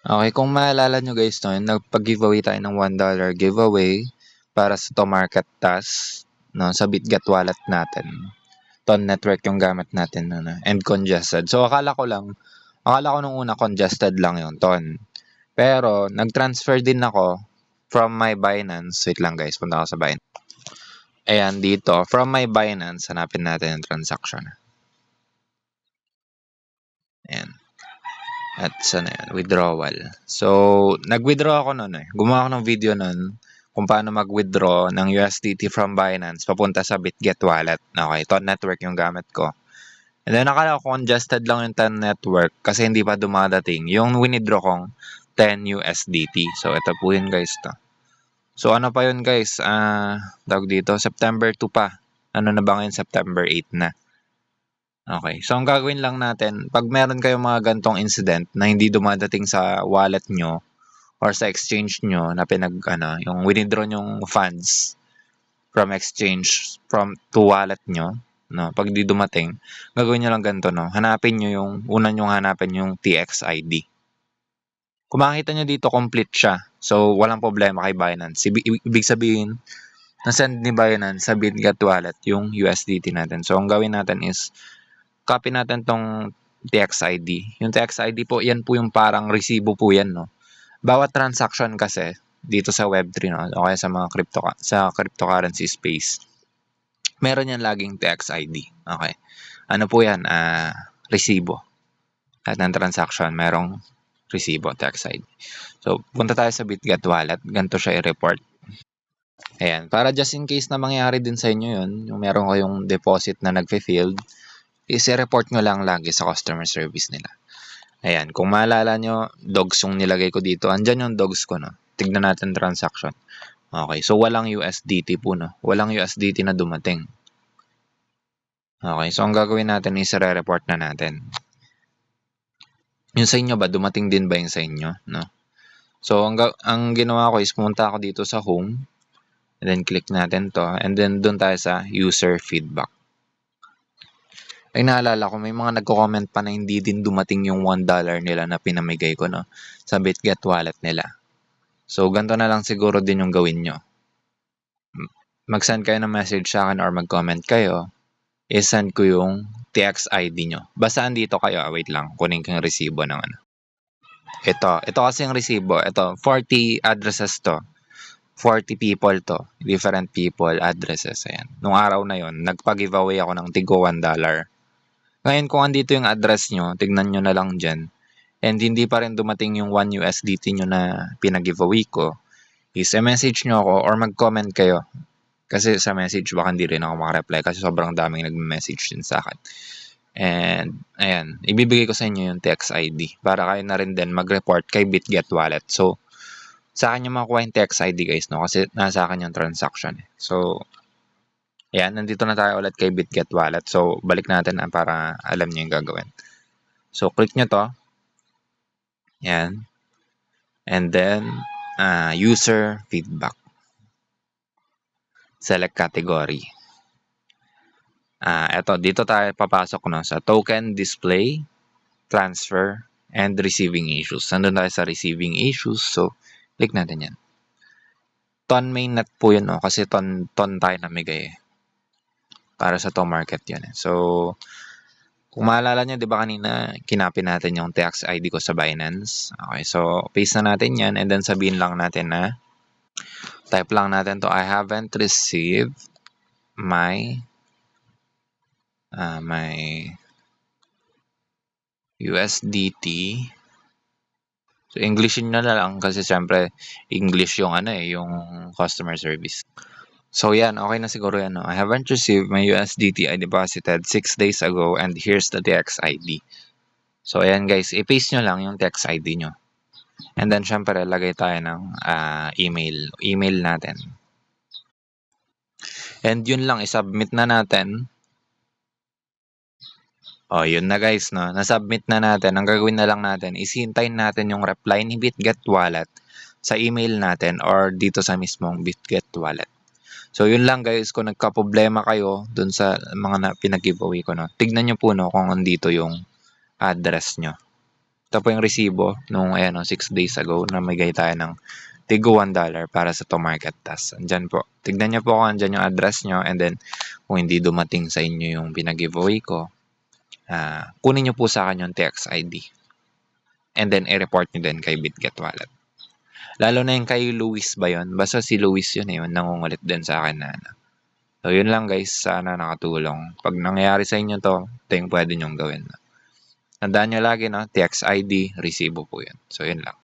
Okay, kung maalala nyo guys, no, nagpag-giveaway tayo ng $1 giveaway para sa to market task no, sa BitGet wallet natin. Ton network yung gamit natin no, no, and congested. So akala ko lang, akala ko nung una congested lang yung ton. Pero nag-transfer din ako from my Binance. Wait lang guys, punta ako sa Binance. Ayan, dito. From my Binance, hanapin natin yung transaction. Ayan. At sana yan, withdrawal. So, nag-withdraw ako noon eh. Gumawa ako ng video noon kung paano mag-withdraw ng USDT from Binance papunta sa BitGet wallet. Okay, ito network yung gamit ko. And then nakala ko congested lang yung 10 network kasi hindi pa dumadating yung winidraw kong 10 USDT. So, ito po yun guys to. So, ano pa yun guys? Ah, uh, dito, September 2 pa. Ano na ba ngayon? September 8 na. Okay. So, ang gagawin lang natin, pag meron kayong mga gantong incident na hindi dumadating sa wallet nyo or sa exchange nyo na pinag, ano, yung withdraw yung funds from exchange from to wallet nyo, no, pag di dumating, gagawin nyo lang ganito, no, hanapin nyo yung, una nyo hanapin yung TXID. Kung makikita nyo dito, complete siya. So, walang problema kay Binance. Ibig sabihin, na-send ni Binance sa BitGet wallet yung USDT natin. So, ang gawin natin is, copy natin tong TXID. Yung TXID po, yan po yung parang resibo po yan, no? Bawat transaction kasi, dito sa Web3, no? O kaya sa mga crypto, sa cryptocurrency space, meron yan laging TXID. Okay. Ano po yan? Uh, resibo. At ng transaction, merong resibo, TXID. So, punta tayo sa BitGet wallet. Ganito siya i-report. Ayan. Para just in case na mangyari din sa inyo yun, yung meron kayong deposit na nagfe-field, isi-report nyo lang lagi sa customer service nila. Ayan, kung maalala nyo, dogs yung nilagay ko dito. Andyan yung dogs ko, no? Tignan natin transaction. Okay, so walang USDT po, no? Walang USDT na dumating. Okay, so ang gagawin natin is re-report na natin. Yung sa inyo ba, dumating din ba yung sa inyo, no? So, ang, ang ginawa ko is pumunta ako dito sa home. And then, click natin to. And then, doon tayo sa user feedback ay naalala ko may mga nagko-comment pa na hindi din dumating yung $1 nila na pinamigay ko no sa BitGet wallet nila. So ganito na lang siguro din yung gawin nyo. Mag-send kayo ng message sa akin or mag-comment kayo. I-send ko yung TX ID nyo. Basta andito kayo. Ah, wait lang. Kunin ko yung resibo ng ano. Ito. Ito kasi yung resibo. Ito. 40 addresses to. 40 people to. Different people addresses. Ayan. Nung araw na yon nagpa-giveaway ako ng tigo $1. Ngayon kung andito yung address nyo, tignan nyo na lang dyan. And hindi pa rin dumating yung 1 USDT nyo na pinag-giveaway ko, is message nyo ako or mag-comment kayo. Kasi sa message baka hindi rin ako makareply kasi sobrang daming nag-message din sa akin. And ayan, ibibigay ko sa inyo yung text ID para kayo na rin din mag-report kay BitGet Wallet. So, sa akin yung makuha yung text ID guys, no? Kasi nasa akin yung transaction. Eh. So, Ayan, nandito na tayo ulit kay BitGet Wallet. So, balik natin na para alam niyo yung gagawin. So, click nyo to. Ayan. And then, uh, user feedback. Select category. Uh, eto, dito tayo papasok no, sa token display, transfer, and receiving issues. Nandun tayo sa receiving issues. So, click natin yan. Ton mainnet po yun, no? kasi ton, ton tayo namigay eh para sa to market yan. Eh. So, kung maalala nyo, di ba kanina, kinapin natin yung tax ID ko sa Binance. Okay, so, paste na natin yan and then sabihin lang natin na type lang natin to, I haven't received my uh, my USDT. So, Englishin na lang kasi syempre English yung ano eh, yung customer service. So yan, okay na siguro yan. No? I haven't received my USDT I deposited 6 days ago and here's the TX ID. So ayan guys, i-paste nyo lang yung TX ID nyo. And then syempre, lagay tayo ng uh, email, email natin. And yun lang, i-submit na natin. Oh, yun na guys, no? Na-submit na natin. Ang gagawin na lang natin, isintayin natin yung reply ni BitGet Wallet sa email natin or dito sa mismong BitGet Wallet. So, yun lang guys, kung nagka-problema kayo dun sa mga na, pinag-giveaway ko, no, tignan nyo po no, kung andito yung address nyo. Ito po yung resibo nung ayan, no, 6 days ago na may tayo ng tigo $1 para sa to market task. Andyan po. Tignan nyo po kung andyan yung address nyo and then kung hindi dumating sa inyo yung pinag-giveaway ko, ah, kunin nyo po sa akin yung TX ID. And then i-report nyo din kay BitGet Wallet. Lalo na yung kay Luis ba yun? Basta si Luis yun eh, yung nangungulit din sa akin na ano. So yun lang guys, sana nakatulong. Pag nangyayari sa inyo to, ito yung pwede nyong gawin. Tandaan nyo lagi no, TX ID, resibo po yun. So yun lang.